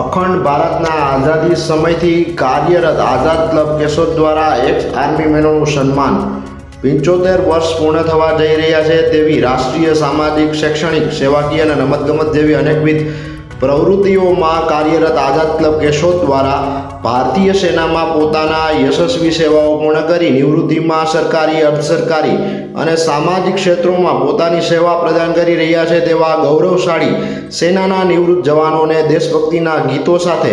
અખંડ ભારતના આઝાદી સમયથી કાર્યરત આઝાદ ક્લબ કેશોદ દ્વારા એક્સ આર્મી મેનોનું સન્માન. પંચોતેર વર્ષ પૂર્ણ થવા જઈ રહ્યા છે તેવી રાષ્ટ્રીય સામાજિક, શૈક્ષણિક, સેવાકીય અને રમતગમત જેવી અનેકવિધ પ્રવૃત્તિઓમાં કાર્યરત આઝાદ ક્લબ કેશોદ દ્વારા ભારતીય સેનામાં પોતાના યશસ્વી સેવાઓ પૂર્ણ કરી નિવૃત્તિમાં સરકારી અર્ધ સરકારી અને સામાજિક ક્ષેત્રોમાં પોતાની સેવા પ્રદાન કરી રહ્યા છે તેવા ગૌરવશાળી સેનાના નિવૃત્ત જવાનોને દેશભક્તિના ગીતો સાથે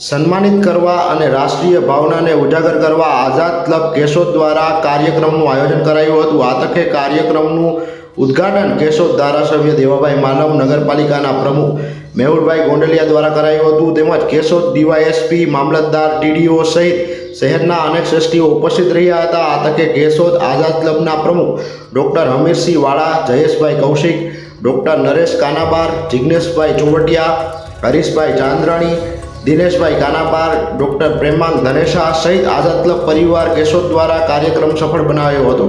સન્માનિત કરવા અને રાષ્ટ્રીય ભાવનાને ઉજાગર કરવા આઝાદ ક્લબ કેશોદ દ્વારા કાર્યક્રમનું આયોજન કરાયું હતું. આ તકે કાર્યક્રમનું ઉદ્ઘાટન કેશોદ ધારાસભ્ય દેવાભાઈ માનવ નગરપાલિકાના પ્રમુખ મેહુલભાઈ ગોંડલિયા દ્વારા કરાયું હતું. તેમજ કેશોદ ડીવાયએસપી મામલતદાર ટીડીઓ સહિત શહેરના અનેક શ્રેષ્ઠીઓ ઉપસ્થિત રહ્યા હતા. આ તકે કેશોદ આઝાદ ક્લબના પ્રમુખ doctor Hamirsinh Vala, Jayeshbhai Kaushik, doctor Naresh Kanabar Jigneshbhai Chovatiya Harishbhai Chandrani, Dineshbhai Kanabar, doctor Premang Dhanesha સહિત આઝાદ ક્લબ પરિવાર કેશોદ દ્વારા કાર્યક્રમ સફળ બનાવ્યો હતો.